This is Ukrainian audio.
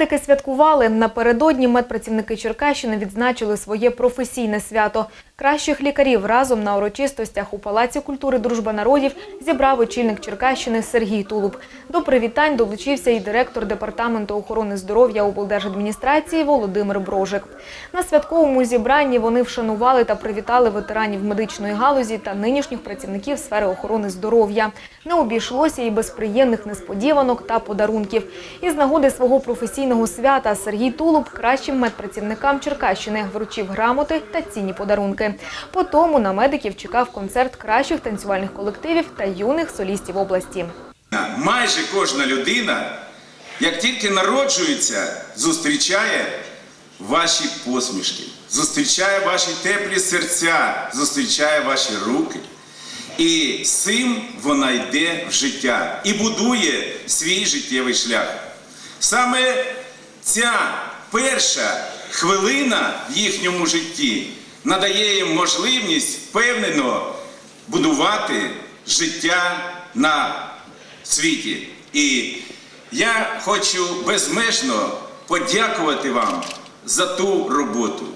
Медики святкували. Напередодні медпрацівники Черкащини відзначили своє професійне свято. Кращих лікарів разом на урочистостях у Палаці культури Дружба народів зібрав очільник Черкащини Сергій Тулуб. До привітань долучився і директор департаменту охорони здоров'я облдержадміністрації Володимир Брожик. На святковому зібранні вони вшанували та привітали ветеранів медичної галузі та нинішніх працівників сфери охорони здоров'я. Не обійшлося і без приємних несподіванок та подарунків. Із нагоди свого професійного свята Сергій Тулуб кращим медпрацівникам Черкащини вручив грамоти та цінні подарунки. По тому на медиків чекав концерт кращих танцювальних колективів та юних солістів області. Майже кожна людина, як тільки народжується, зустрічає ваші посмішки, зустрічає ваші теплі серця, зустрічає ваші руки. І з цим вона йде в життя і будує свій життєвий шлях. Sаме ця перша хвилина в їхньому житті надає їм можливість впевнено будувати життя на світі. І я хочу безмежно подякувати вам за ту роботу,